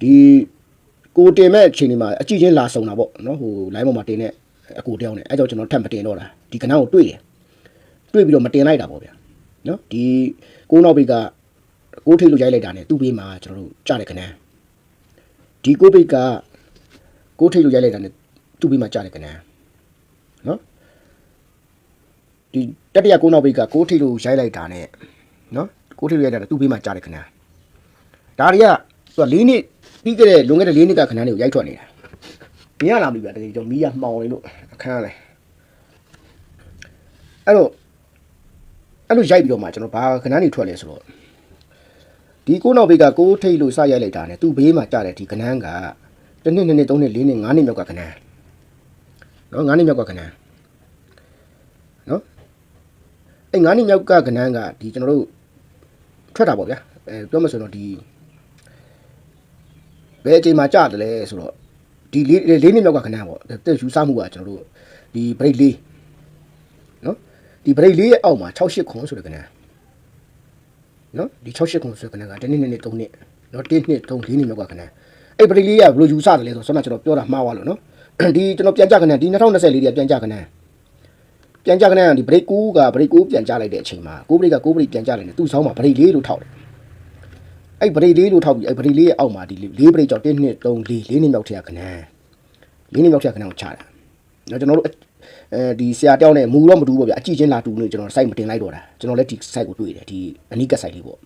ဒီကိုတင်မဲ့အချိန်ဒီမှာအကြည့်ချင်းလာဆုံတာပေါ့နော်ဟို line ပေါ်မှာတင်တဲ့အကိုတယောက်နဲ့အဲကြောင့်ကျွန်တော်ထပ်မတင်တော့တာဒီကနန်းကိုတွေ့တယ်တွေ့ပြီးတော့မတင်လိုက်တာပေါ့ဗျာနော်ဒီကိုနောက်ဘေးကကိုထိတ်လို့ရိုက်လိုက်တာနဲ့သူ့ဘေးမှာကျွန်တော်တို့ကြားတယ်ကနန်းဒီကိုဘေးကကိုထိတ်လို့ရိုက်လိုက်တာနဲ့သူ့ဘေးမှာကြားတယ်ကနန်းနော်ဒီတတိယကိုနောက်ဘေးကကိုထိတ်လို့ရိုက်လိုက်တာနဲ့နော်ကိုထိတ်လို့ရိုက်တာနဲ့သူ့ဘေးမှာကြားတယ်ကနန်းဒါတွေကသူက၄နှစ် ပြီးခဲ့တဲ့လွန်ခဲ့တဲ့၄နှစ်ကခဏလေးကိုရိုက်ထွက်နေတာမြင်ရလားမသိဘူးဗျာတကယ်ကျွန်တော်မီးရမှောင်နေလို့အခန်းလဲအဲ့တော့အဲ့လိုရိုက်ပြီးတော့မှကျွန်တော်ဘာခဏနေထွက်လဲဆိုတော့ဒီကိုနောက်ဘေးကကိုထိတ်လို့စရိုက်လိုက်တာနဲ့သူ့ဘေးမှာကြားတယ်ဒီခဏန်းကတစ်နှစ်နှစ်နှစ်သုံးနှစ်လေးနှစ်ငါးနှစ်မြောက်ကခဏန်းနော်ငါးနှစ်မြောက်ကခဏန်းနော်အဲ့ငါးနှစ်မြောက်ကခဏန်းကဒီကျွန်တော်တို့ထွက်တာပေါ့ဗျာအဲပြောမှဆိုတော့ဒီ ဘယ်အချိန်မှာကြတယ်လဲဆိုတော့ဒီလေးလေးနှစ်မြောက်ကခဏပေါ့တက်ယူစားမှုကကျွန်တော်တို့ဒီ break လေးနော်ဒီ break လေးရဲ့အောက်မှာ68ခွန်ဆိုတဲ့ခဏနော်ဒီ68ခွန်ဆိုတဲ့ခဏကတစ်နှစ်နှစ်နှစ်သုံးနှစ်နော်တစ်နှစ်သုံးလေးနှစ်မြောက်ကခဏအဲ့ break လေးကဘယ်လိုယူစားတယ်လဲဆိုတော့ဆွမ်းကျွန်တော်ပြောတာမှားသွားလို့နော်ဒီကျွန်တော်ပြန်ကြခဏဒီ2024လေးကပြန်ကြခဏပြန်ကြခဏဒီ break 9က break 9ပြန်ကြလိုက်တဲ့အချိန်မှာ9 break က9 break ပြန်ကြလိုက်တယ်သူ့ဆောင်းမှာ break လေးလို့ထောက်တယ် အဲ့ဗရိတ်လေးလို့ထောက်ပြီးအဲ့ဗရိတ်လေးရဲ့အောက်မှာဒီလေးဗရိတ်ကြောင့်1 2 3 4လေးနှစ်မြောက်ထရခဏန်းလေးနှစ်မြောက်ထရခဏန်းကိုချတာနော်ကျွန်တော်တို့အဲဒီဆရာတယောက်နဲ့မူတော့မတူဘူးပေါ့ဗျာအကြည့်ချင်းလာတူလို့ကျွန်တော် site မတင်လိုက်တော့တာကျွန်တော်လည်းဒီ site ကိုတွေ့တယ်ဒီအနိက site လေးပေါ့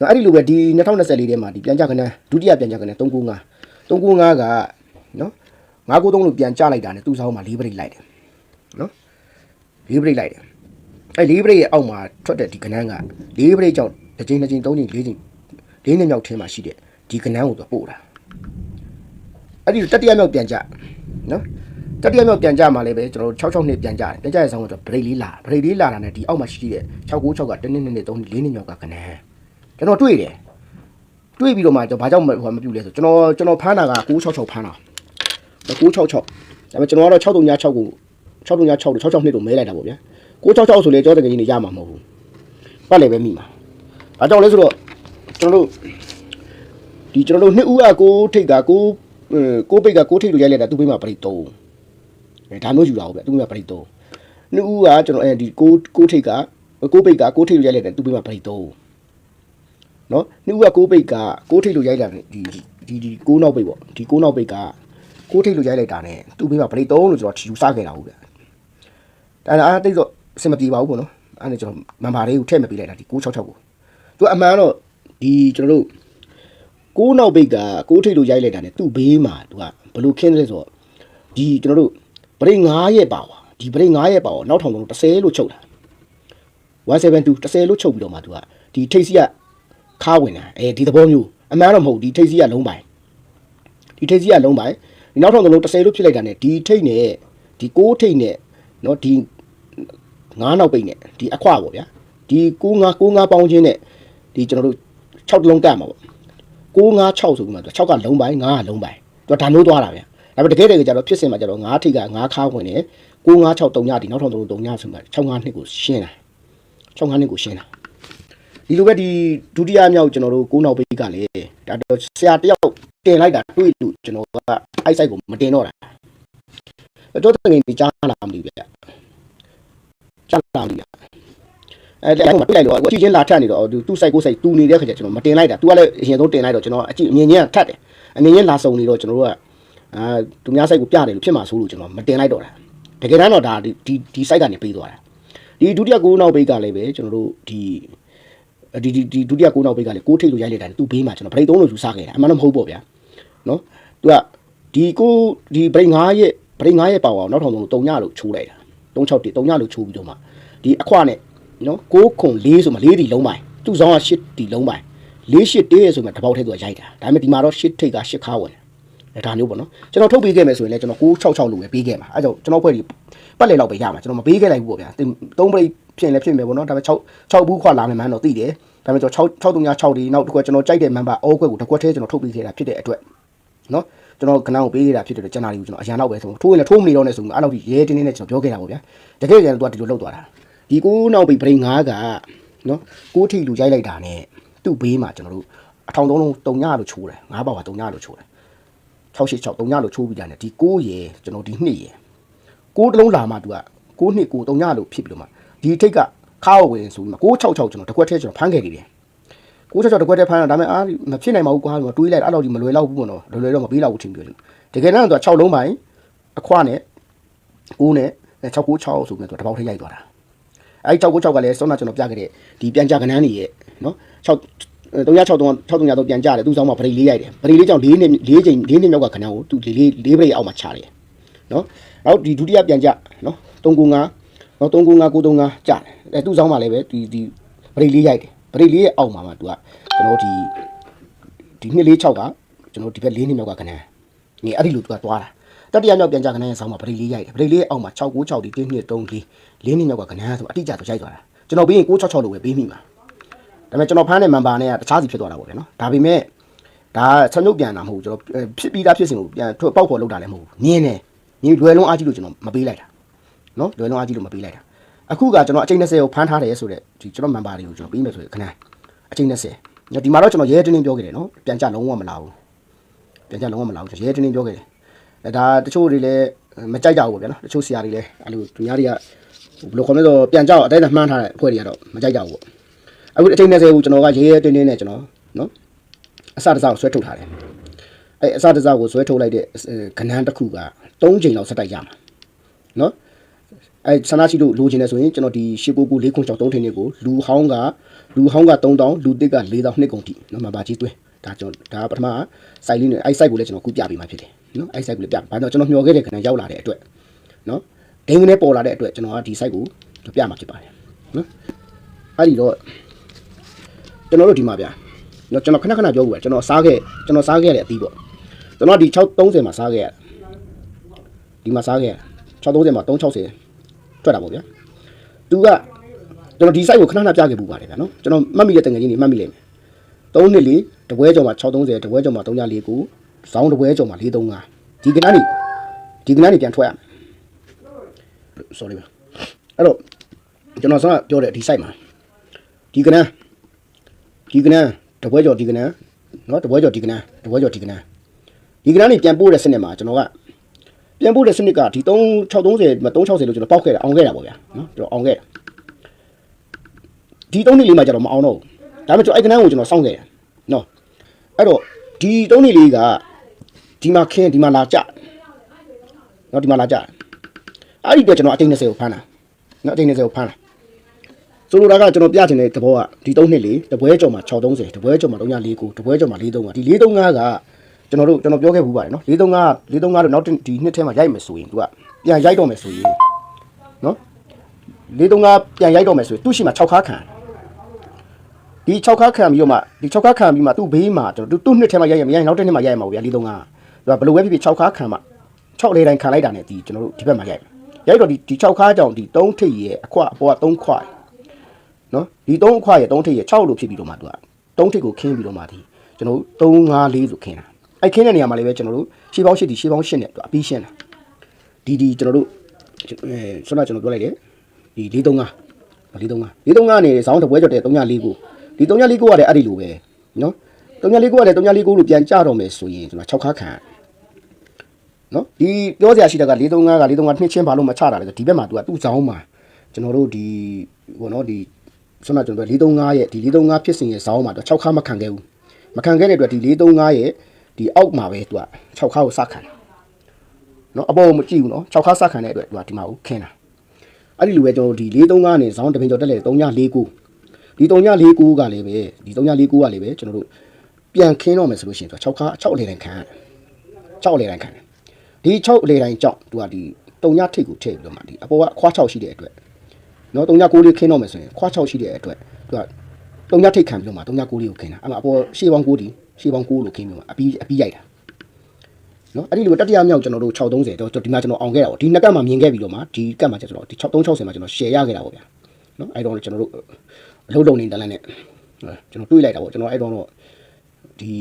နော်အဲ့ဒီလိုပဲဒီ2024လေးထဲမှာဒီပြန်ကြခဏန်းဒုတိယပြန်ကြခဏန်း395 395ကနော်993လို့ပြန်ကြလိုက်တာနဲ့သူ့ဆောင်းမှာ၄ဗရိတ်လိုက်တယ်နော်၄ဗရိတ်လိုက်တယ်အဲ့၄ဗရိတ်ရဲ့အောက်မှာထွက်တဲ့ဒီခဏန်းက၄ဗရိတ်ကြောင့်တစ်ချိန်တစ်ချိန်သုံးချိန်လေးချိန် လေးနှစ်မြောက်ထဲမှာရှိတဲ့ဒီကနန်းကိုသူပို့တာအဲ့ဒီတတိယမြောက်ပြန်ကြနော်တတိယမြောက်ပြန်ကြမှာလည်းပဲကျွန်တော်တို့66နှစ်ပြန်ကြတယ်ပြန်ကြရဲ့ဆောင်းကကျွန်တော်ဗရိတ်လေးလာဗရိတ်လေးလာတာနဲ့ဒီအောက်မှာရှိတဲ့696က1နှစ်2နှစ်3နှစ်4နှစ်မြောက်ကကနန်းကျွန်တော်တွေ့တယ်တွေ့ပြီးတော့မှကျွန်တော်ဘာကြောင့်ဟိုမပြုလဲဆိုကျွန်တော်ကျွန်တော်ဖမ်းတာက966ဖမ်းတာ966ဒါပေမဲ့ကျွန်တော်ကတော့636ကို636လို့66နှစ်လို့မဲလိုက်တာပေါ့ဗျာ966ဆိုလေကြောတကယ်ကြီးနေရမှာမဟုတ်ဘူးပတ်လည်းပဲမိမှာအဲကြောင့်လဲဆိုတော့ ကျွန်တော်တို့ဒီကျွန်တော်တို့နှစ်ဦးအကိုထိတ်ကကိုကိုပိတ်ကကိုထိတ်လို့ရိုက်လိုက်တာသူ့ဘေးမှာပရိတ်သုံးအဲဒါမျိုးယူတာဟုတ်ဗျသူ့ဘေးမှာပရိတ်သုံးနှစ်ဦးကကျွန်တော်အဲဒီကိုကိုထိတ်ကကိုပိတ်ကကိုထိတ်လို့ရိုက်လိုက်တာသူ့ဘေးမှာပရိတ်သုံးနော်နှစ်ဦးကကိုပိတ်ကကိုထိတ်လို့ရိုက်လိုက်ဒီဒီဒီကိုနောက်ပိတ်ပေါ့ဒီကိုနောက်ပိတ်ကကိုထိတ်လို့ရိုက်လိုက်တာ ਨੇ သူ့ဘေးမှာပရိတ်သုံးလို့ကျွန်တော်ယူစားခဲ့တာဟုတ်ဗျဒါအားတိတ်တော့အဆင်မပြေပါဘူးပေါ့နော်အဲ့ဒါကျွန်တော်မန်ပါလေးကိုထည့်မပေးလိုက်တာဒီ666ကိုသူအမှန်တော့ ဒီကျွန်တော်တို့ကိုးနောက်ဘိတ်ကကိုးထိတ်လို့ရိုက်လိုက်တာ ਨੇ သူ့ဘေးမှာသူကဘလို့ခင်းလဲဆိုတော့ဒီကျွန်တော်တို့ပရိတ်9ရက်ပါပါဒီပရိတ်9ရက်ပါပါနောက်ထောင်တော့30လို့ချုပ်တာ172 30လို့ချုပ်ပြီးတော့မှသူကဒီထိတ်စီကခါဝင်တာအဲဒီသဘောမျိုးအမှန်တော့မဟုတ်ဒီထိတ်စီကလုံးပိုင်ဒီထိတ်စီကလုံးပိုင်ဒီနောက်ထောင်တော့30လို့ဖြစ်လိုက်တာ ਨੇ ဒီထိတ်နဲ့ဒီကိုးထိတ်နဲ့เนาะဒီ9နောက်ပိတ်နဲ့ဒီအခွပေါ့ဗျာဒီ9 9 9 9ပေါင်းချင်းနဲ့ဒီကျွန်တော်တို့ 6တလုံးကတ်မှာပေါ့956ဆိုပြီးမှသူ6ကလုံးပိုင်း9ကလုံးပိုင်းသူကဒါမျိုးသွားတာဗျဒါပေမဲ့တကယ်တကယ်ကျတော့ဖြစ်စင်မှာကျတော့9ထိပ်က9ခါဝင်တယ်956 3ညဒီနောက်ထောင်3 3ညဆိုမှ65နှစ်ကိုရှင်းတာ65နှစ်ကိုရှင်းတာဒီလိုပဲဒီဒုတိယမြောက်ကျွန်တော်တို့ကိုးနောက်ပိတ်ကလည်းဒါတော့ဆရာတယောက်တင်လိုက်တာတွေ့လို့ကျွန်တော်ကအိုက်ဆိုင်ကိုမတင်တော့တာတော့တကယ်ကြီးကြားလာမလို့ဗျကြားလာမလို့ အဲအဲ့မှာတွေ့လိုက်တော့အကြည့်ချင်းလာထက်နေတော့သူ့ site ကို site တူနေတဲ့ခါကျကျွန်တော်မတင်လိုက်တာ तू ကလည်းအရင်ဆုံးတင်လိုက်တော့ကျွန်တော်အကြည့်အမြင်ချင်းကထက်တယ်အမြင်ချင်းလာစုံနေတော့ကျွန်တော်တို့ကအာသူများ site ကိုပြတယ်လို့ဖြစ်မှာဆိုလို့ကျွန်တော်မတင်လိုက်တော့တာတကယ်တမ်းတော့ဒါဒီဒီ site ကနေပေးသွားတာဒီဒုတိယကိုးနောက်ဘေးကလည်းပဲကျွန်တော်တို့ဒီဒီဒီဒီဒုတိယကိုးနောက်ဘေးကလည်းကိုးထိတ်လို့ရိုက်လိုက်တာသူ့ဘေးမှာကျွန်တော်ဗရိတ်သုံးလို့ယူစားခဲ့တာအမှန်တော့မဟုတ်ပေါ့ဗျာနော် तू ကဒီကိုဒီဗရိတ်9ရက်ဗရိတ်9ရက်ပေါအောင်နောက်ထောင်ဆုံး3ညလို့ချိုးလိုက်တာ361 3ညလို့ချိုးပြီးတော့မှဒီအခွနဲ့ နော်6ခု4ဆိုမှ4တီလုံးပိုင်းသူ့ဆောင်က8တီလုံးပိုင်း4 8တေးဆိုမှတပေါက်ထဲသူကရိုက်တာဒါပေမဲ့ဒီမှာတော့8ထိတ်က8ခါဝင်တယ်ဒါမျိုးပေါ့နော်ကျွန်တော်ထုတ်ပေးခဲ့မယ်ဆိုရင်လည်းကျွန်တော်666လို့ပဲပေးခဲ့မှာအဲကြောင့်ကျွန်တော်ဖွဲ့ဒီပတ်လေလောက်ပဲရမှာကျွန်တော်မပေးခဲ့လိုက်ဘူးပေါ့ဗျာ3ပိတ်ဖြစ်လည်းဖြစ်မယ်ပေါ့နော်ဒါပေမဲ့6 6ဘူးခွာလာမယ်မှန်းတော့သိတယ်ဒါပေမဲ့ကျွန်တော်6 636ဒီနောက်တစ်ခွက်ကျွန်တော်ကြိုက်တဲ့ member အောက်ခွက်ကိုတစ်ခွက်ထဲကျွန်တော်ထုတ်ပေးခဲ့တာဖြစ်တဲ့အတွက်နော်ကျွန်တော်ခဏကိုပေးခဲ့တာဖြစ်တဲ့ကျန်တာတွေကိုကျွန်တော်အရန်တော့ပဲဆိုထိုးရင်လည်းထိုးမနေတော့နဲ့ဆိုမှအဲ့လောက်ကြီးရဲတင်းတင်းနဲ့ကျွန်တော်ပြောခဲ့တာပေါ့ဗျာတကယ်ကြရင်သူကဒီလိုလောက်သွားတာ ဒီကိုနောက်ပြီးပရိငါးကနော်ကိုထိလူရိုက်လိုက်တာ ਨੇ သူ့ဘေးမှာကျွန်တော်တို့အထောင်သုံးလုံးတုံညလို့ချိုးတယ်ငါးပါးပါတုံညလို့ချိုးတယ်686တုံညလို့ချိုးပြီးတာနဲ့ဒီ9ရယ်ကျွန်တော်ဒီ2ရယ်6တလုံးလာမှသူက6နှစ်6တုံညလို့ဖြစ်ပြီးတော့မှဒီထိတ်ကခါဝင်ဆိုပြီးမှ666ကျွန်တော်တစ်ခွက်ထဲကျွန်တော်ဖမ်းခဲ့နေတယ်666တစ်ခွက်ထဲဖမ်းတာဒါပေမဲ့အားမဖြစ်နိုင်ပါဘူးကွာတွေးလိုက်အဲ့လိုဒီမလွယ်တော့ဘူးပေါ့နော်လွယ်လွယ်တော့မပြီးတော့ဘူးထင်ပြီးတော့တကယ်တော့သူက6လုံးပိုင်းအခွနဲ့9နဲ့696ဆိုပြီးတော့တပေါက်ထဲရိုက်သွားတာ အဲ့696ကလည်းစောနာကျွန်တော်ပြခဲ့တဲ့ဒီပြန်ကြကနန်းနေရဲ့နော်6 363 63တော့ပြန်ကြတယ်သူ့ဆောင်မှာဗရိတ်လေးရိုက်တယ်ဗရိတ်လေးကြောင့်၄နှစ်၄ချိန်၄နှစ်မြောက်ကခဏကိုသူ၄၄ဗရိတ်အောက်မှာချတယ်နော်နောက်ဒီဒုတိယပြန်ကြနော်395နော်395 935ကြတယ်အဲသူ့ဆောင်မှာလည်းပဲဒီဒီဗရိတ်လေးရိုက်တယ်ဗရိတ်လေးရဲ့အောက်မှာမှာသူကကျွန်တော်ဒီဒီ246ကကျွန်တော်ဒီဘက်၄နှစ်မြောက်ကခဏနေအဲ့ဒီလိုသူကသွားတာ တတိယမြောက်ပြန်ကြကနန်းရဲ့ဆောင်မှာဗရိတ်လေးရိုက်တယ်ဗရိတ်လေးရဲ့အောက်မှာ696ဒီ1 2 3 4၄နှစ်မြောက်ကခဏဆိုအတိအကျသူရိုက်သွားတာကျွန်တော်ပြီးရင်666လို့ပဲပြီးမိမှာဒါပေမဲ့ကျွန်တော်ဖမ်းတဲ့ member နဲ့ကတခြားစီဖြစ်သွားတာပေါ့ဗျာနော်ဒါပေမဲ့ဒါဆက်ညုတ်ပြန်တာမဟုတ်ဘူးကျွန်တော်အဲဖြစ်ပြီးသားဖြစ်စဉ်ကိုပြန်ထွက်ပေါက်ဖော်လုပ်တာလည်းမဟုတ်ဘူးညင်းတယ်ညလွယ်လုံးအားကြီးလို့ကျွန်တော်မပေးလိုက်တာနော်လွယ်လုံးအားကြီးလို့မပေးလိုက်တာအခုကကျွန်တော်အချိန်20ကိုဖမ်းထားတယ်ဆိုတော့ဒီကျွန်တော် member တွေကိုကျွန်တော်ပေးမယ်ဆိုရင်ခဏအချိန်20ညဒီမှာတော့ကျွန်တော်ရဲတင်းတင်းပြောခဲ့တယ်နော်ပြန်ကြလုံးဝမလာဘူးပြန်ကြလုံးဝမလာဘူးရဲတင်းတင်းပြောခဲ့တယ်အဲ ဒါတချို့တွေလည်းမကြိုက်ကြဘူးပေါ့ဗျာနော်တချို့ဆရာတွေလည်းအဲ့လိုသူများတွေကဘယ်လိုခေါ်မလဲဆိုပြန်ကြောက်အတိုင်းမှန်းထားတဲ့အဖွဲ့တွေကတော့မကြိုက်ကြဘူးပေါ့အခုအချိန်20ကိုကျွန်တော်ကရဲရဲတင်းတင်းနဲ့ကျွန်တော်နော်အစတစားကိုဆွဲထုတ်ထားတယ်အဲအစတစားကိုဆွဲထုတ်လိုက်တဲ့ခဏန်းတစ်ခုက3ချိန်လောက်ဆက်တိုက်ရမှာနော်အဲဆန္ဒရှိလို့လိုချင်တယ်ဆိုရင်ကျွန်တော်ဒီ899 496 3ထင်းတွေကိုလူဟောင်းကလူဟောင်းက3000လူတစ်က4000နှစ်ကုန်တိနော်မပါကြီးသွင်း ဒါကျွန်တော်ဒါပထမ site လေးနဲ့အဲ site ကိုလည်းကျွန်တော်ကူပြပေးမှာဖြစ်တယ်နော်အဲ site ကိုလည်းပြဘာလို့ကျွန်တော်မျှော်ခဲ့တဲ့ခဏရောက်လာတဲ့အတွက်နော်ဒိန်းကနေပေါ်လာတဲ့အတွက်ကျွန်တော်ကဒီ site ကိုပြမှာဖြစ်ပါတယ်နော်အဲ့ဒီတော့ကျွန်တော်တို့ဒီမှာဗျာကျွန်တော်ကျွန်တော်ခဏခဏပြောဘူးဗျာကျွန်တော်စားခဲ့ကျွန်တော်စားခဲ့ရတဲ့အသီးပေါ့ကျွန်တော်ဒီ630မှာစားခဲ့ရဒီမှာစားခဲ့ရ630မှာ360ထွက်တာပေါ့ဗျာသူကကျွန်တော်ဒီ site ကိုခဏခဏပြခဲ့ပူပါတယ်ဗျာနော်ကျွန်တော်မှတ်မိတဲ့တငယ်ချင်းတွေမှတ်မိလိမ့်မယ်3နှစ်လေး တပွဲကျော်မှာ630တပွဲကျော်မှာ349ဇောင်းတပွဲကျော်မှာ435ဒီကနေ့ဒီကနေ့ပြန်ထွက်ရမယ် sorry ဗျာအဲ့တော့ကျွန်တော်ဆောင်းပြောတဲ့ဒီ site မှာဒီကနေ့ ဒီကနန်းတပွဲကျော်ဒီကနန်းเนาะတပွဲကျော်ဒီကနန်းတပွဲကျော်ဒီကနန်းဒီကနန်းนี่ပြန်ပို့တဲ့စနစ်မှာကျွန်တော်ကပြန်ပို့တဲ့စနစ်ကဒီ3630 360လို့ကျွန်တော်ပောက်ခဲ့တာအောင်ခဲ့တာပေါ့ဗျာเนาะကျွန်တော်အောင်ခဲ့ဒီ3နှစ်လေးမှာကျွန်တော်မအောင်တော့ဘူးဒါပေမဲ့ကျွန်တော်အဲ့ကနန်းကိုကျွန်တော်စောင့်ခဲ့တယ်เนาะ အဲ့တော့ဒီတုံးနေလေးကဒီမှာခင်းဒီမှာလာကြနော်ဒီမှာလာကြအဲ့ဒီတော့ကျွန်တော်အတိတ်20ကိုဖမ်းတာနော်အတိတ်20ကိုဖမ်းတာဆိုလိုတာကကျွန်တော်ပြချင်တဲ့သဘောကဒီတုံးနှစ်လေးတပွဲကြော်မှာ630တပွဲကြော်မှာ349ကိုတပွဲကြော်မှာ435ဒီ435ကကျွန်တော်တို့ကျွန်တော်ပြောခဲ့ဘူးပါတယ်နော်435 435တော့နောက်ဒီနှစ်ထဲမှာရိုက်မယ်ဆိုရင်သူကပြန်ရိုက်တော့မယ်ဆိုရင်နော်435ပြန်ရိုက်တော့မယ်ဆိုရင်သူ့ရှိမှာ6ခါခံတယ် ဒီ6ခါခံပြီးတော့မှဒီ6ခါခံပြီးမှသူ့ဘေးမှာကျွန်တော်သူ့နှစ်ထဲမှာရိုက်ရမရိုက်နောက်တစ်နှစ်မှာရိုက်ရမှာဗျာ435သူကဘယ်လိုပဲဖြစ်ဖြစ်6ခါခံမှ6လေတိုင်းခံလိုက်တာ ਨੇ ဒီကျွန်တော်တို့ဒီဘက်မှာရိုက်ရိုက်တော့ဒီဒီ6ခါကြောင့်ဒီ3ထိပ်ရဲ့အခွအပေါ်က3ခွနော်ဒီ3အခွရဲ့3ထိပ်ရဲ့6လို့ဖြစ်ပြီးတော့မှသူက3ထိပ်ကိုခင်းပြီးတော့မှဒီကျွန်တော်တို့3 5 4ဆိုခင်းတာအဲ့ခင်းတဲ့နေရာမှာလည်းပဲကျွန်တော်တို့ရှေးပေါင်း8ဒီရှေးပေါင်း8နဲ့သူအပြီးရှင်းတာဒီဒီကျွန်တော်တို့အဲဆွမ်းကျွန်တော်ပြောလိုက်တယ်ဒီ435 435 435ကနေဇောင်းတပွဲကျော်တဲ့304ကို ဒီ304ကိုကလည်းအဲ့ဒီလိုပဲနော်304ကိုကလည်း304ကိုလို့ပြန်ကြတော့မယ်ဆိုရင်ကျွန်တော်6ခါခံနော်ဒီပြောစရာရှိတာက435က435နှစ်ချင်းဘာလို့မချတာလဲဆိုဒီဘက်မှာသူကသူ့ဇောင်းမှာကျွန်တော်တို့ဒီဘောနော်ဒီဆွမ်းမကျွန်တော်435ရဲ့ဒီ435ဖြစ်စဉ်ရဲ့ဇောင်းမှာတော့6ခါမခံခဲ့ဘူးမခံခဲ့တဲ့အတွက်ဒီ435ရဲ့ဒီအောက်မှာပဲသူက6ခါကိုစခံတယ်နော်အပေါ်မကြည့်ဘူးနော်6ခါစခံတဲ့အတွက်သူကဒီမှာကိုခင်းတာအဲ့ဒီလိုပဲကျွန်တော်ဒီ435နဲ့ဇောင်းတပင်ကျော်တက်လေ3949 ဒီ3949ကလည်းပဲဒီ3949ကလည်းပဲကျွန်တော်တို့ပြန်ခင်းတော့မယ်ဆိုလို့ရှိရင်သူက6ခါ6အလေတိုင်းခံရတယ်6အလေတိုင်းခံတယ်ဒီ6အလေတိုင်းကြောင့်သူကဒီ39ထိပ်ကိုထည့်ပြီးတော့မှဒီအပေါ်ကအခွား6ရှိတဲ့အတွက်နော်39လေးခင်းတော့မယ်ဆိုရင်ခွား6ရှိတဲ့အတွက်သူက39ထိတ်ခံပြီးတော့မှ39လေးကိုခင်းတာအဲ့မှာအပေါ်ရှေးပေါင်း9ဒီရှေးပေါင်း9လို့ခင်းပြီးတော့အပြီးအပြီးရိုက်တာနော်အဲ့ဒီလိုတတိယမြောက်ကျွန်တော်တို့630တော့ဒီမှာကျွန်တော်အောင်ခဲ့တာပေါ့ဒီနှစ်ကတ်မှာမြင်ခဲ့ပြီးတော့မှဒီကတ်မှာကျွန်တော်ဒီ6360မှာကျွန်တော် share ရခဲ့တာပေါ့ဗျာနော်အဲ့တော့ကျွန်တော်တို့ အလုံးလုံးနေတန်းလန်းနဲ့ကျွန်တော်တွေးလိုက်တာပေါ့ကျွန်တော်အဲ့တော့တော့ဒီ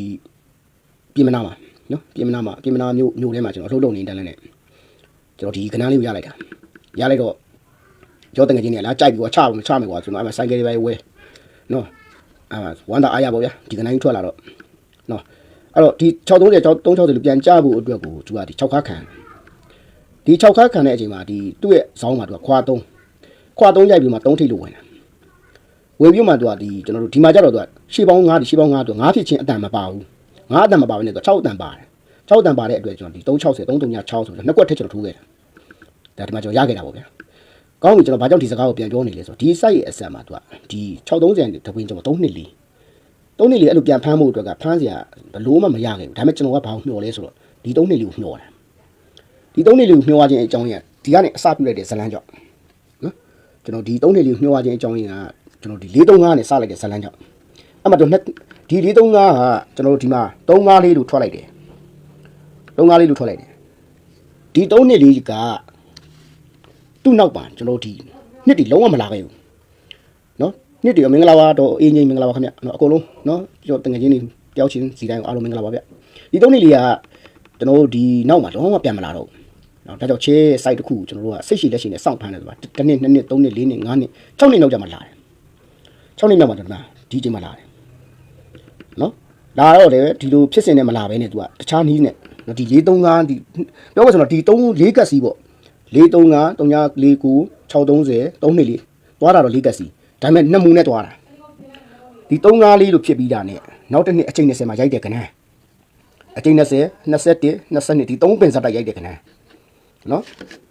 ပြင်မနာမှာနော်ပြင်မနာမှာပြင်မနာမျိုးမျိုးထဲမှာကျွန်တော်အလုံးလုံးနေတန်းလန်းနဲ့ကျွန်တော်ဒီကနန်းလေးကိုရလိုက်တာရလိုက်တော့ကြောတငယ်ချင်းတွေကလာကြိုက်ပြီးတော့ချအောင်ချမယ်ကွာကျွန်တော်အဲ့မှာဆိုင်ကယ်တွေပဲဝဲနော်အာဝမ်းသာအားရပါဗျာဒီကနိုင်ထွက်လာတော့နော်အဲ့တော့ဒီ630 360လို့ပြန်ကြဖို့အတွက်ကိုသူကဒီ6ခါခံဒီ6ခါခံတဲ့အချိန်မှာဒီသူ့ရဲ့ဇောင်းမှာသူကခွာ3ခွာ3ရိုက်ပြီးမှ3ထိပ်လို့ဝင်တာ ဝင်ပြီးမှသူကဒီကျွန်တော်တို့ဒီမှာကြတော့သူကရှေ့ပေါင်း9ဒီရှေ့ပေါင်း9သူက9ဖြစ်ချင်းအတန်မပါဘူး9အတန်မပါဘဲနဲ့သူက6အတန်ပါတယ်6အတန်ပါတဲ့အတွက်ကျွန်တော်ဒီ360 336ဆိုတော့နှစ်ကွက်ထက်ကျွန်တော်ထိုးခဲ့တာဒါဒီမှာကျွန်တော်ရခဲ့တာပေါ့ဗျာကောင်းပြီကျွန်တော်ဘာကြောင့်ဒီစကားကိုပြန်ပြောနေလဲဆိုတော့ဒီ site ရဲ့အဆက်မှာသူကဒီ630တပင်းကျွန်တော်3နှစ်လီ3နှစ်လီအဲ့လိုပြန်ဖမ်းဖို့အတွက်ကဖမ်းစရာဘလို့မှမရခဲ့ဘူးဒါပေမဲ့ကျွန်တော်ကဘာကိုမျှော်လဲဆိုတော့ဒီ3နှစ်လီကိုမျှော်တာဒီ3နှစ်လီကိုမျှော်ရခြင်းအကြောင်းရင်းကဒီကနေအစပြုလိုက်တဲ့ဇလန်းကြောင့်နော်ကျွန်တော်ဒီ3နှစ်လီကိုမျှော်ရခြင်းအကြောင်းရင်းက ကျွန်တော်ဒီ435နဲ့စလိုက်တဲ့ဇလန်းကြောင့်အဲ့မှာတော့နှစ်ဒီ435ကကျွန်တော်တို့ဒီမှာ35လေးလို့ထွက်လိုက်တယ်35လေးလို့ထွက်လိုက်တယ်ဒီ3နှစ်လီကသူ့နောက်ပါကျွန်တော်ဒီနှစ်တီလုံးဝမလာခဲ့ဘူးနော်နှစ်တီရောမင်္ဂလာပါတော့အေးငိမ့်မင်္ဂလာပါခင်ဗျနော်အကုန်လုံးနော်ကျွန်တော်တငယ်ချင်းတွေတယောက်ချင်းစီတိုင်းအားလုံးမင်္ဂလာပါဗျဒီသုံးနှစ်လေးကကျွန်တော်တို့ဒီနောက်မှာလုံးဝပြန်မလာတော့ဘူးနော်ဒါကြောင့်ချဲ site တစ်ခုကျွန်တော်တို့ကစိတ်ရှိလက်ရှိနဲ့စောင့်ဖမ်းတယ်ဆိုတာတစ်နှစ်နှစ်နှစ်သုံးနှစ်လေးနှစ်ငါးနှစ်၆နှစ်လောက်ကြာမှလာတယ် ၆နှစ်မြောက်မှကျွန်တော်ဒီချိန်မှလာတယ်နော်လာတော့လေဒီလိုဖြစ်စဉ်နဲ့မလာဘဲနဲ့ तू ကတခြားနီးနဲ့နော်ဒီ435ဒီပြောမှဆိုတော့ဒီ3 4ကက်စီပေါ့435 349 630 324သွားတာတော့4ကက်စီဒါပေမဲ့နှစ်မူနဲ့သွားတာဒီ35လေးလို့ဖြစ်ပြီးတာနဲ့နောက်တစ်နှစ်အချိန်20မှာရိုက်တယ်ကနန်းအချိန်20 21 22ဒီ3ပင်စက်တိုက်ရိုက်တယ်ကနန်းနော်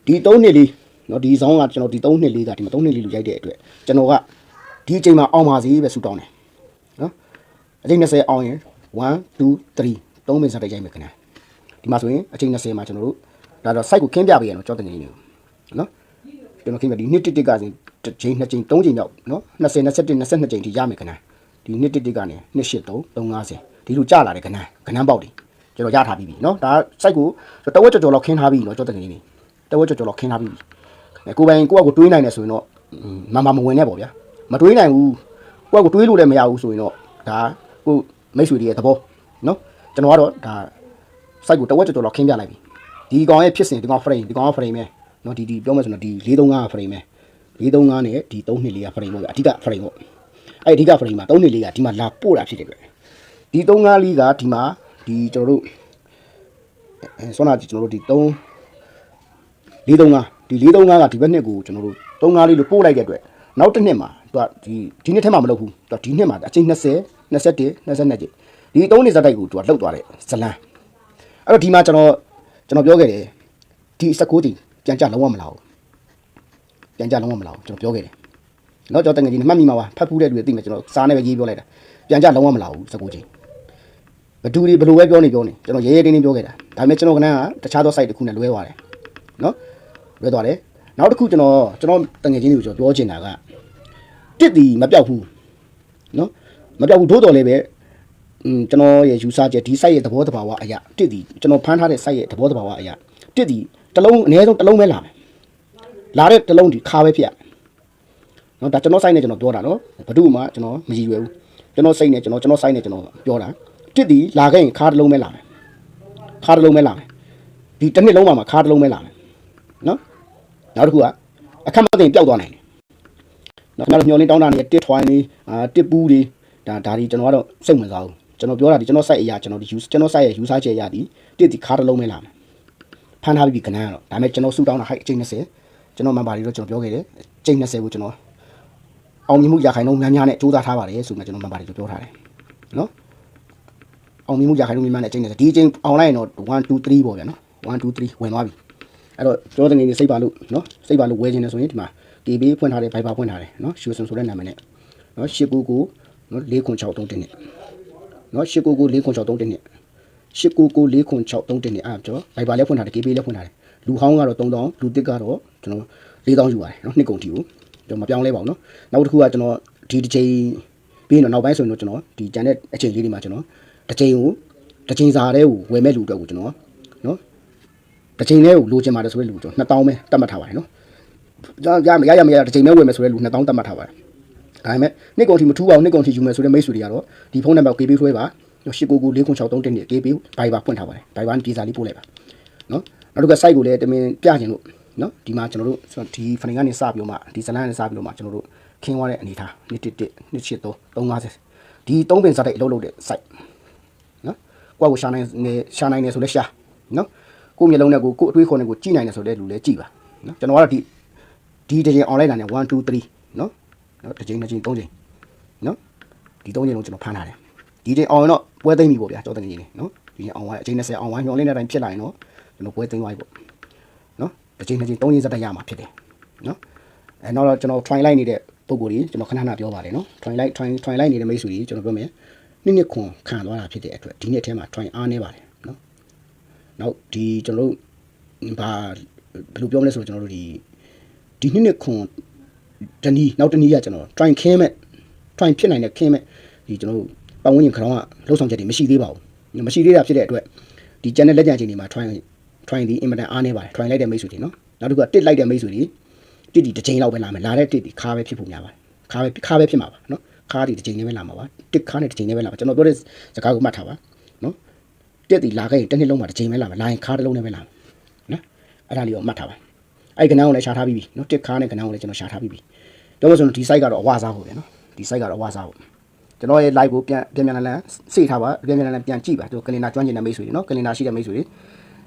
ဒီ3နှစ်လေးနော်ဒီဇောင်းကကျွန်တော်ဒီ3နှစ်လေးကဒီမှာ3နှစ်လေးလို့ရိုက်တဲ့အတွက်ကျွန်တော်က ဒီအချိန်မှာအောင်ပါစေပဲဆူတောင်းတယ်နော်အချိန်20အောင်ရင်1 2 3 3ပင်စက်တိုက်ရိုက်မယ်ကနန်းဒီမှာဆိုရင်အချိန်20မှာကျွန်တော်တို့ဒါတော့ site ကိုခင်းပြပေးရအောင်ကြောက်တဲ့နေနေနော်ကျွန်တော်ခင်းပြဒီနှစ်တစ်တစ်ကစဉ်တစ်ချိန်နှစ်ချိန်သုံးချိန်မြောက်နော်20 21 22ချိန်ထိရမယ်ခဏဒီနှစ်တစ်တစ်ကနေ283 350ဒီလိုကြလာတယ်ခဏခဏပေါက်တယ်ကျွန်တော်ရထားပြီးပြီနော်ဒါ site ကိုတဝက်ကြော်ကြော်လောက်ခင်းထားပြီးနော်ကြောက်တဲ့နေနေတဝက်ကြော်ကြော်လောက်ခင်းထားပြီးပြီကိုပိုင်ကိုကကိုတွေးနိုင်တယ်ဆိုရင်တော့မမမဝင်နဲ့ပေါ့ဗျာ မတွေးနိုင်ဘူးကိုကကိုတွေးလို့လည်းမရဘူးဆိုရင်တော့ဒါကိုမိတ်ဆွေတွေရဲ့သဘောနော်ကျွန်တော်ကတော့ဒါ site ကိုတဝက်ကြော်ကြော်လောက်ခင်းပြလိုက်ပြီဒီကောင်ရဲ့ဖြစ်စဉ်ဒီကောင် frame ဒီကောင်က frame ပဲနော်ဒီဒီပြောမယ်ဆိုတော့ဒီ435 frame ပဲ435နဲ့ဒီ3နှစ်လေးက frame ပေါ့ဗျအဓိက frame ပေါ့အဲ့အဓိက frame မှာ3နှစ်လေးကဒီမှာလာပို့တာဖြစ်တယ်ဗျဒီ35လေးကဒီမှာဒီကျွန်တော်တို့အဲဆောနာကျွန်တော်တို့ဒီ3 435ဒီ435ကဒီဘက်နှစ်ကိုကျွန်တော်တို့35လေးလို့ပို့လိုက်တဲ့အတွက်နောက်တစ်နှစ်မှာ သူကဒီဒီနှစ်ထဲမှာမလုပ်ဘူးသူကဒီနှစ်မှာအချိန်20 21 22ကြိမ်ဒီ3နှစ်ဇက်တိုက်ကိုသူကလှုပ်သွားတဲ့ဇလန်းအဲ့တော့ဒီမှာကျွန်တော်ကျွန်တော်ပြောခဲ့တယ်ဒီ16ကြိမ်ပြန်ကြလုံးဝမလာဘူးပြန်ကြလုံးဝမလာဘူးကျွန်တော်ပြောခဲ့တယ်နော်ကျွန်တော်တကယ်ကြီးမှတ်မိမှာပါဖတ်ဖူးတဲ့လူတွေသိမယ်ကျွန်တော်စားနဲ့ပဲရေးပြောလိုက်တာပြန်ကြလုံးဝမလာဘူး16ကြိမ်ဘသူတွေဘလို့ပဲပြောနေပြောနေကျွန်တော်ရဲရဲတင်းတင်းပြောခဲ့တာဒါပေမဲ့ကျွန်တော်ကနန်းကတခြားသော site တစ်ခုနဲ့လွဲသွားတယ်နော်လွဲသွားတယ်နောက်တစ်ခုကျွန်တော်ကျွန်တော်တကယ်ချင်းတွေကိုကျွန်တော်ပြောချင်တာက တစ်တီမပြောက်ဘူးနော်မပြောက်ဘူးသို့တော်လည်းပဲอืมကျွန်တော်ရဲ့ယူဆချက်ဒီ site ရဲ့သဘောတဘာဝအရာတစ်တီကျွန်တော်ဖမ်းထားတဲ့ site ရဲ့သဘောတဘာဝအရာတစ်တီတစ်လုံးအနည်းဆုံးတစ်လုံးပဲလာမယ်လာတဲ့တစ်လုံးဒီခါပဲဖြစ်ရမယ်နော်ဒါကျွန်တော် site နဲ့ကျွန်တော်ပြောတာနော်ဘယ်သူမှကျွန်တော်မရည်ရွယ်ဘူးကျွန်တော်စိတ်နဲ့ကျွန်တော်ကျွန်တော် site နဲ့ကျွန်တော်ပြောတာတစ်တီလာခဲ့ရင်ခါတစ်လုံးပဲလာမယ်ခါတစ်လုံးပဲလာမယ်ဒီတစ်နှစ်လုံးမှာခါတစ်လုံးပဲလာမယ်နော်နောက်တစ်ခုကအခက်မသိရင်ပျောက်သွားနိုင်တယ် နော်ကျွန်တော်ညှော်လင်းတောင်းတာနေတစ်ထွိုင်းလေးအာတစ်ပူးတွေဒါဒါဒီကျွန်တော်ကတော့စိတ်ဝင်စားဘူးကျွန်တော်ပြောတာဒီကျွန်တော် site အရာကျွန်တော်ဒီ use ကျွန်တော် site ရဲ့ user ချက်အရာဒီတစ်ဒီခါတစ်လုံးပဲလာမယ်ဖမ်းထားပြီးကနန်းကတော့ဒါပေမဲ့ကျွန်တော်ဆူတောင်းတာ height အချိန်20ကျွန်တော် member တွေတော့ကျွန်တော်ပြောခဲ့တယ်အချိန်20ကိုကျွန်တော်အောင်မြင်မှုရခိုင်နှုန်းများများနဲ့စူးစမ်းထားပါတယ်ဆိုမှကျွန်တော် member တွေပြောထားတယ်နော်အောင်မြင်မှုရခိုင်နှုန်းများများနဲ့အချိန်20ဒီအချိန် online တော့1 2 3ပေါ့ဗျာနော်1 2 3ဝင်သွားပြီအဲ့တော့ကျွန်တော်တကယ်စိတ်ပါလို့နော်စိတ်ပါလို့ဝယ်ခြင်းလဲဆိုရင်ဒီမှာ KB ဖွင့်ထားတယ် Viber ဖွင့်ထားတယ်နော်ရှူဆွန်ဆိုတဲ့နာမည်နဲ့နော်899နော်40631နဲ့နော်899 40631နဲ့899 40631နဲ့အားကျွန်တော် Viber လည်းဖွင့်ထားတယ် KB လည်းဖွင့်ထားတယ်လူဟောင်းကတော့3000လူတစ်ကတော့ကျွန်တော်4000ယူပါတယ်နော်နှစ်ကုန်တီကိုကျွန်တော်မပြောင်းလဲပါဘူးနော်နောက်တစ်ခုကကျွန်တော်ဒီတစ်ချိန်ပြီးတော့နောက်ပိုင်းဆိုရင်တော့ကျွန်တော်ဒီကျန်တဲ့အချိန်လေးတွေမှာကျွန်တော်တစ်ချိန်ကိုတစ်ချိန်စာတည်းကိုဝယ်မဲ့လူအတွက်ကိုကျွန်တော်နော်တစ်ချိန်လေးကိုလိုချင်ပါတယ်ဆိုတဲ့လူကျွန်တော်2000ပဲတတ်မှတ်ထားပါတယ်နော် ရရမရရမရတစ်ချိန်မဲ့ဝယ်မယ်ဆိုတဲ့လူ2000တတ်မှတ်ထားပါတယ်ဒါပေမဲ့နှစ်ကုန်တီမထူးအောင်နှစ်ကုန်တီယူမယ်ဆိုတဲ့မိတ်ဆွေတွေကတော့ဒီဖုန်းနံပါတ် KB ဆွဲပါ899 40631နဲ့ KB Viber ဖွင့်ထားပါတယ် Viber ပြေစာလေးပို့လိုက်ပါနော်နောက်တစ်ခါ site ကိုလည်းတမင်ပြချင်လို့နော်ဒီမှာကျွန်တော်တို့ဒီဖန်ကနေစပြီးတော့မှဒီဇလန်ကနေစပြီးတော့မှကျွန်တော်တို့ခင်းသွားတဲ့အနေထား111 283 350ဒီသုံးပင်စားတဲ့အလုပ်လုပ်တဲ့ site နော်ကိုယ့်ကိုရှာနိုင်နေရှာနိုင်နေဆိုလဲရှာနော်ကိုယ့်မျက်လုံးနဲ့ကိုကိုယ့်အတွေးခေါ်နဲ့ကိုကြည့်နိုင်တယ်ဆိုတဲ့လူလည်းကြည့်ပါနော်ကျွန်တော်ကတော့ဒီ ဒီတစ်ချိန် online တာနဲ့1 2 3နော်နော်တစ်ချိန်တစ်ချိန်သုံးချိန်နော်ဒီသုံးချိန်လုံးကျွန်တော်ဖမ်းထားတယ်ဒီချိန်အောင်ရင်တော့ပွဲသိမ့်ပြီပေါ့ဗျာကြောက်တဲ့ကြီးနေနော်ဒီချိန်အောင်ဝိုင်းအချိန်20အောင်ဝိုင်းညောင်းလေးတဲ့အတိုင်းဖြစ်လာရင်တော့ကျွန်တော်ပွဲသိမ့်သွားပြီပေါ့နော်တစ်ချိန်တစ်ချိန်သုံးချိန်စက်တက်ရမှာဖြစ်တယ်နော်အဲနောက်တော့ကျွန်တော် try လိုက်နေတဲ့ပုံကိုယ်ကြီးကျွန်တော်ခဏခဏပြောပါတယ်နော် try လိုက် try try လိုက်နေတဲ့မိတ်ဆွေကြီးကျွန်တော်ပြောမယ်နှစ်နှစ်ခွန်ခံသွားတာဖြစ်တဲ့အတွက်ဒီနှစ်ထဲမှာ try အားနေပါတယ်နော်နောက်ဒီကျွန်တော်တို့ဘာဘယ်လိုပြောမလဲဆိုတော့ကျွန်တော်တို့ဒီ ဒီနှစ်နှစ်ခွန်တနည်းနောက်တနည်းကကျွန်တော် try ခင်းမဲ့ try ဖြစ်နိုင်တဲ့ခင်းမဲ့ဒီကျွန်တော်တို့ပတ်ဝန်းကျင်ခရောင်းကလှုပ်ဆောင်ချက်တွေမရှိသေးပါဘူးမရှိသေးတာဖြစ်တဲ့အတွက်ဒီ channel လက်ကျန်ချိန်တွေမှာ try try ဒီအင်မတန်အားနေပါတယ် try လိုက်တဲ့မိတ်ဆွေတွေနော်နောက်တစ်ခုကတစ်လိုက်တဲ့မိတ်ဆွေတွေတစ်ဒီတစ်ချိန်လောက်ပဲလာမယ်လာတဲ့တစ်ဒီခါပဲဖြစ်ဖို့များပါတယ်ခါပဲခါပဲဖြစ်မှာပါနော်ခါဒီတစ်ချိန်နဲ့ပဲလာမှာပါတစ်ခါနဲ့တစ်ချိန်နဲ့ပဲလာမှာကျွန်တော်ပြောတဲ့စကားကိုမှတ်ထားပါနော်တစ်ဒီလာခဲ့ရင်တစ်နှစ်လုံးမှာတစ်ချိန်ပဲလာမှာလာရင်ခါတစ်လုံးနဲ့ပဲလာမှာနော်အဲ့ဒါလေးကိုမှတ်ထားပါ အဲ့ကဏ္ဍကိုလည်းရှာထားပြီးပြီနော်တစ်ခါနဲ့ကဏ္ဍကိုလည်းကျွန်တော်ရှာထားပြီးပြီတော့ဆိုတော့ဒီ site ကတော့အဝါစားဖို့ပဲနော်ဒီ site ကတော့အဝါစားဖို့ကျွန်တော်ရဲ့ live ကိုပြန်ပြန်ပြန်လည်စေထားပါပြန်ပြန်လည်ပြန်ကြည့်ပါသူကလင်နာကျွမ်းကျင်တဲ့မိတ်ဆွေတွေနော်ကလင်နာရှိတဲ့မိတ်ဆွေတွေ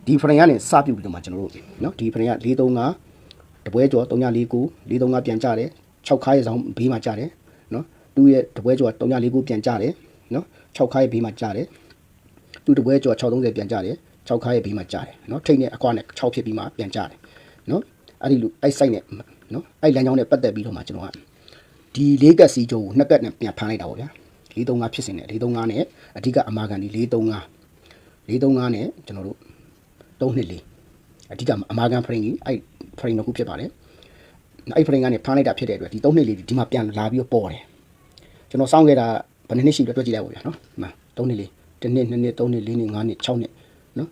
ဒီ frame ကနေစပြုတ်ပြီးတော့မှကျွန်တော်တို့နော်ဒီ frame က435တပွဲကျော်349 435ပြန်ကြတယ်6ခါရဲ့ဆောင်ဘေးမှာကြတယ်နော်သူ့ရဲ့တပွဲကျော်349ပြန်ကြတယ်နော်6ခါရဲ့ဘေးမှာကြတယ်သူ့တပွဲကျော်630ပြန်ကြတယ်6ခါရဲ့ဘေးမှာကြတယ်နော်ထိတ်နဲ့အကွာနဲ့6ဖြစ်ပြီးမှပြန်ကြတယ်နော် အဲ့ဒီလိုအဲ့ site နဲ့နော်အဲ့လမ်းကြောင်းနဲ့ပတ်သက်ပြီးတော့မှကျွန်တော်ကဒီလေးကက်စီဂျိုကိုနှစ်ကက်နဲ့ပြန်ဖမ်းလိုက်တာပေါ့ဗျာ435ဖြစ်စင်တယ်435နဲ့အဓိကအမာခံဒီ435 435နဲ့ကျွန်တော်တို့3နှစ်လေးအဓိကအမာခံဖရင်ကြီးအဲ့ frame တစ်ခုဖြစ်ပါတယ်အဲ့ frame ကနေဖမ်းလိုက်တာဖြစ်တဲ့အတွက်ဒီ3နှစ်လေးဒီမှာပြန်လာပြီးတော့ပေါ်တယ်ကျွန်တော်စောင့်ခဲ့တာဘယ်နှစ်နှစ်ရှိပြီတွက်ကြည့်လိုက်ပါဗျာနော်ဒီမှာ3နှစ်လေးတစ်နှစ်နှစ်နှစ်3နှစ်4နှစ်5နှစ်6နှစ်နော်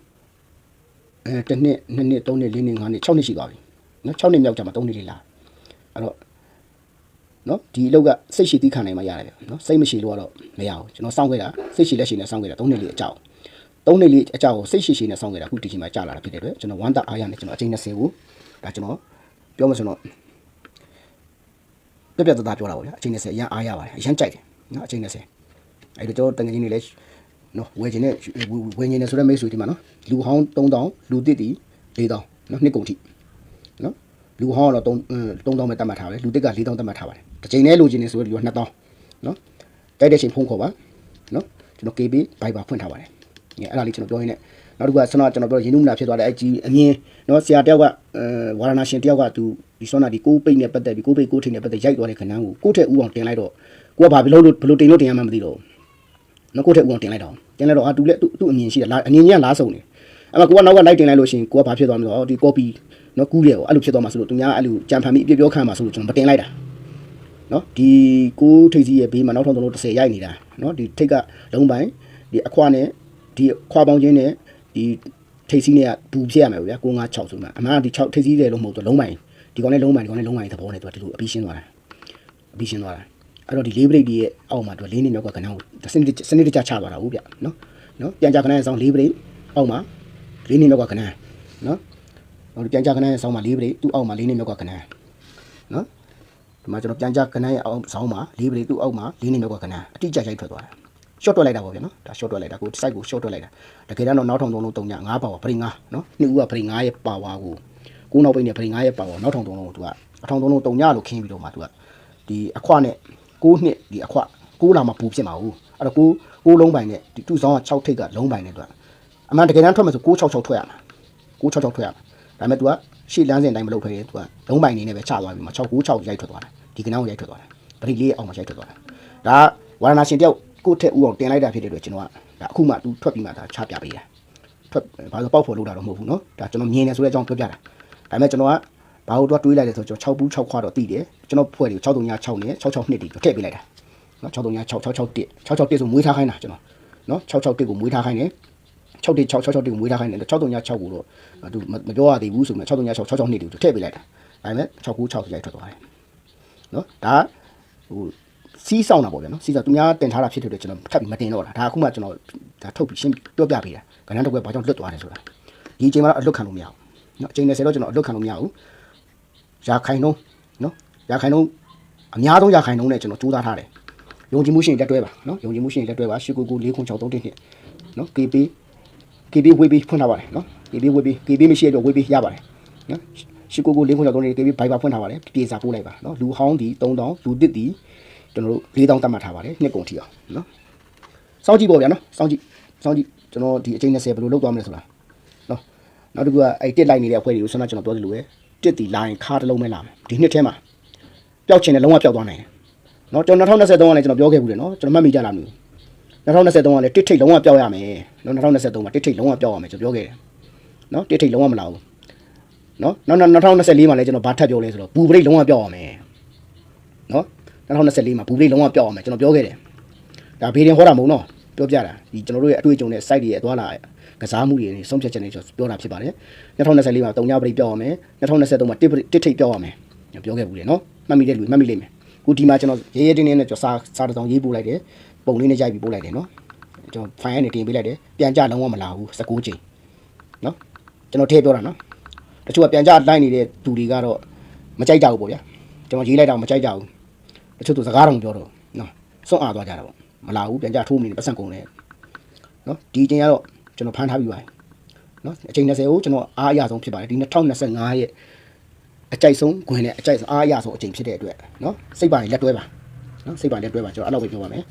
အဲတစ်နှစ်နှစ်နှစ်3နှစ်4နှစ်5နှစ်6နှစ်ရှိသွားပြီ နော်6နှစ်မြောက်ကြမှာ3နှစ်လေးလာအဲ့တော့နော်ဒီအလုပ်ကစိတ်ရှိသီးခံနိုင်မှရတယ်ဗျနော်စိတ်မရှိလို့ကတော့မရဘူးကျွန်တော်စောင့်ခဲ့တာစိတ်ရှိလက်ရှိနဲ့စောင့်ခဲ့တာ3နှစ်လေးအကြောက်3နှစ်လေးအကြောက်ကိုစိတ်ရှိရှိနဲ့စောင့်ခဲ့တာအခုဒီချိန်မှာကြာလာတာဖြစ်တဲ့အတွက်ကျွန်တော်ဝမ်းသာအားရနဲ့ကျွန်တော်အချိန်20ကိုဒါကျွန်တော်ပြောမှဆိုတော့ပြပြတသားပြောတာပေါ့ဗျာအချိန်20အရင်အားရပါတယ်အရင်ကြိုက်တယ်နော်အချိန်20အဲ့တော့ကျွန်တော်တငယ်ချင်းတွေလည်းနော်ဝယ်ခြင်းနဲ့ဝယ်ခြင်းနဲ့ဆိုတဲ့မိတ်ဆွေဒီမှာနော်လူဟောင်း3000လူတစ်တီ4000နော်နှစ်ကုန်ထိနော် လူဟောင်းကတော့3 3000ပဲတတ်မှတ်ထားတယ်လူတစ်က4000တတ်မှတ်ထားပါတယ်တစ်ချိန်နဲ့လူချင်းနေဆိုတော့လူက2000နော်တိုက်တဲ့ချိန်ဖုန်းခေါ်ပါနော်ကျွန်တော် KB Viber ဖွင့်ထားပါတယ်ငယ်အဲ့ဒါလေးကျွန်တော်ပြောရင်းနဲ့နောက်တစ်ခုကဆွမ်းကျွန်တော်ပြောရင်းနှီးမှုနာဖြစ်သွားတဲ့အဲ့ကြီးအမြင်နော်ဆရာတယောက်ကအဲဝါရဏရှင်တယောက်ကသူဒီဆွမ်းနာဒီကိုပိတ်နဲ့ပတ်သက်ပြီးကိုပိတ်ကိုထိန်နဲ့ပတ်သက်ရိုက်သွားတဲ့ခဏန်းကိုကိုထက်ဦးအောင်တင်လိုက်တော့ကိုကဘာဘယ်လိုဘယ်လိုတင်လို့တင်ရမှမသိတော့နော်ကိုထက်ဦးအောင်တင်လိုက်တော့တင်လိုက်တော့အာသူလည်းသူ့အမြင်ရှိတယ်လားအမြင်ကြီးကလားစုံနေ အဲ့မှာကိုကနောက်ကလိုက်တင်လိုက်လို့ရှိရင်ကိုကဘာဖြစ်သွားမလဲဒီ copy နော်ကူးတယ်ပေါ့အဲ့လိုဖြစ်သွားမှာဆိုလို့သူများအဲ့လိုကြံဖန်ပြီးအပြပြောခံမှာဆိုလို့ကျွန်တော်မတင်လိုက်တာနော်ဒီကိုထိတ်စီရဲ့ဘေးမှာနောက်ထပ်တော့30ရိုက်နေတာနော်ဒီထိတ်ကလုံးပိုင်းဒီအခွာနဲ့ဒီခွာပေါင်းချင်းနဲ့ဒီထိတ်စီနဲ့ကဘူးဖြစ်ရမယ်ဗျာ956ဆိုမှအမှန်ကဒီ6ထိတ်စီတယ်လို့မဟုတ်တော့လုံးပိုင်းဒီကောင်နဲ့လုံးပိုင်းဒီကောင်နဲ့လုံးပိုင်းသဘောနဲ့သူကဒီလိုအပြီးရှင်းသွားတာအပြီးရှင်းသွားတာအဲ့တော့ဒီလေးဘရိတ်ဒီရဲ့အောက်မှာသူကလေးနေမြောက်ကကဏ္ဍကိုစနစ်စနစ်တကျချသွားတာဟုတ်ဗျနော်နော်ပြန်ကြကဏ္ဍရဲ့ဆောင်လေးဘရိတ်အောက်မှာ လေးနေမြောက်ကကဏ္ဍနော်ဟိုပြန်ကြကဏ္ဍရဲ့ဆောင်းမှာလေးပရိသူ့အောက်မှာလေးနေမြောက်ကကဏ္ဍနော်ဒီမှာကျွန်တော်ပြန်ကြကဏ္ဍရဲ့အောက်ဆောင်းမှာလေးပရိသူ့အောက်မှာလေးနေမြောက်ကကဏ္ဍအတိအကျရိုက်ထွက်သွားတာ short တွက်လိုက်တာပေါ့ဗျာနော်ဒါ short တွက်လိုက်တာကို site ကို short တွက်လိုက်တာတကယ်တော့နောက်ထောင်သုံးလုံး3ည9ပါဝါပရိ9နော်နှစ်ဦးကပရိ9ရဲ့ပါဝါကိုကိုနောက်ပိတ်နဲ့ပရိ9ရဲ့ပါဝါနောက်ထောင်သုံးလုံးကိုသူကအထောင်သုံးလုံး3ညလို့ခင်းပြီးတော့မှသူကဒီအခွနဲ့6နှစ်ဒီအခွ6လာမှပူဖြစ်မှာဟုတ်အဲ့တော့6 6လုံးပိုင်နဲ့ဒီတူဆောင်က6ထိပ်ကလုံးပိုင်နဲ့သူက အမှန်တကယ်တမ်းထွက်မယ်ဆို666ထွက်ရမှာ666ထွက်ရမှာဒါပေမဲ့ तू ကရှေ့လမ်းစဉ်တိုင်းမလုပ်ဖဲ तू ကလုံးပိုင်နေနဲ့ပဲချသွားပြီမှာ696ရိုက်ထွက်သွားတာဒီကနောင်းရိုက်ထွက်သွားတာပရိလေးအောင်မှရိုက်ထွက်သွားတာဒါဝါရဏရှင်တယောက်ကိုထက်ဦးအောင်တင်လိုက်တာဖြစ်တဲ့အတွက်ကျွန်တော်ကဒါအခုမှ तू ထွက်ပြီးမှဒါချပြပေးတာထွက်ဘာလို့ပေါက်ဖို့လုပ်တာတော့မဟုတ်ဘူးเนาะဒါကျွန်တော်မြင်နေဆိုတဲ့အကြောင်းပြောပြတာဒါပေမဲ့ကျွန်တော်ကဘာလို့တော့တွေးလိုက်လဲဆိုတော့ကျွန်တော်6ဘူး6ခွာတော့တည်တယ်ကျွန်တော်ဖွဲ့တယ်6396နဲ့66နှစ်တီထည့်ပေးလိုက်တာเนาะ6396 661 661ဆိုမွေးထားခိုင်းတာကျွန်တော်เนาะ661ကိုမွေးထားခိုင်းတယ် 6တိ6 6 6တိကိုမွေးထားခိုင်းတယ်636ကိုတော့သူမပြောရသေးဘူးဆိုမှ636 66နှစ်တီကိုထည့်ပေးလိုက်တာဒါပေမဲ့696ရိုက်ထွက်သွားတယ်နော်ဒါဟိုစီးဆောင်တာပေါ့ဗျာနော်စီးဆောင်သူများတင်ထားတာဖြစ်တဲ့အတွက်ကျွန်တော်ထပ်ပြီးမတင်တော့တာဒါအခုမှကျွန်တော်ဒါထုတ်ပြီးရှင်းပြောပြပေးတာကဏ္ဍတစ်ခွဲဘာကြောင့်လွတ်သွားတယ်ဆိုတာဒီအချိန်မှာတော့အလွတ်ခံလို့မရဘူးနော်အချိန်30တော့ကျွန်တော်အလွတ်ခံလို့မရဘူးရာခိုင်နှုန်းနော်ရာခိုင်နှုန်းအများဆုံးရာခိုင်နှုန်းနဲ့ကျွန်တော်ကြိုးစားထားတယ်ယုံကြည်မှုရှိရင်လက်တွဲပါနော်ယုံကြည်မှုရှိရင်လက်တွဲပါ၈ကိုကို၄ခု6 3 1နှစ်နော် KB KB ဝေးပြီးဖွင့်ထားပါတယ်နော် KB ဝေးပြီး KB မရှိတဲ့အတွက်ဝေးပြီးရပါတယ်နော်ရှိကိုကို၄ခုကျော်သုံးနေ KB ဘိုင်ဘာဖွင့်ထားပါတယ်ပြေစာပို့လိုက်ပါနော်လူဟောင်းဒီ3000လူတစ်ဒီကျွန်တော်တို့4000တတ်မှတ်ထားပါတယ်နှစ်ကုန်ထီအောင်နော်စောင့်ကြည့်ပေါ့ဗျာနော်စောင့်ကြည့်စောင့်ကြည့်ကျွန်တော်ဒီအချိန်20ဘယ်လိုလောက်သွားမလဲဆိုတာနော်နောက်တစ်ခုကအဲ့တစ်လိုက်နေတဲ့အဖွဲ့တွေကိုဆန္ဒကျွန်တော်ပြောသလိုပဲတစ်တီလိုင်းခါတစ်လုံးပဲလာမယ်ဒီနှစ်ထဲမှာပျောက်ချင်တယ်လုံးဝပျောက်သွားနိုင်တယ်နော်ကျွန်တော်2023ကလည်းကျွန်တော်ပြောခဲ့ဘူးတယ်နော်ကျွန်တော်မှတ်မိကြလားမသိဘူး 2023ကလည်းတစ်ထိတ်လုံးဝပြောက်ရမယ်နော်2023မှာတစ်ထိတ်လုံးဝပြောက်ရမယ်ကျွန်တော်ပြောခဲ့တယ်နော်တစ်ထိတ်လုံးဝမလာဘူးနော်နောက်2024မှာလည်းကျွန်တော်ဘာထပ်ပြောလဲဆိုတော့ဘူဘရိတ်လုံးဝပြောက်ရမယ်နော်2024မှာဘူဘရိတ်လုံးဝပြောက်ရမယ်ကျွန်တော်ပြောခဲ့တယ်ဒါဘေးရင်ဟောတာမဟုတ်နော်ပြောပြတာဒီကျွန်တော်တို့ရဲ့အတွေ့အကြုံနဲ့ site တွေရဲ့အသွားလာကစားမှုတွေနဲ့ဆုံးဖြတ်ချက်တွေပြောတာဖြစ်ပါတယ်2024မှာတုံညပရိတ်ပြောက်ရမယ်2023မှာတစ်ထိတ်ပြောက်ရမယ်ပြောခဲ့ဘူးလေနော်မှတ်မိတဲ့လူမှတ်မိလိမ့်မယ်ခုဒီမှာကျွန်တော်ရေးရေးတင်းတင်းနဲ့ကျွန်တော်စာစာတောင်ရေးပို့လိုက်တယ် ပုံလေးနဲ့ရိုက်ပြီးပို့လိုက်တယ်နော်ကျွန်တော် file နဲ့တင်ပေးလိုက်တယ်ပြန်ကြလုံးဝမလာဘူး19ချိန်နော်ကျွန်တော်ထည့်ပြောတာနော်တချို့ကပြန်ကြလိုက်နေတဲ့သူတွေကတော့မကြိုက်ကြဘူးပေါ့ဗျာကျွန်တော်ရေးလိုက်တော့မကြိုက်ကြဘူးတချို့သူစကားတော့မပြောတော့နော်စွန့်အားသွားကြတာပေါ့မလာဘူးပြန်ကြထိုးမနေပတ်စံကုန်တယ်နော်ဒီအချိန်ကတော့ကျွန်တော်ဖမ်းထားပြီးပါတယ်နော်အချိန်20ကိုကျွန်တော်အားအရဆုံးဖြစ်ပါတယ်ဒီ2025ရဲ့အကြိုက်ဆုံးဝင်တဲ့အကြိုက်ဆုံးအားအရဆုံးအချိန်ဖြစ်တဲ့အတွက်နော်စိတ်ပါရင်လက်တွဲပါနော်စိတ်ပါလက်တွဲပါကျွန်တော်အဲ့လိုပဲပြောပါမယ်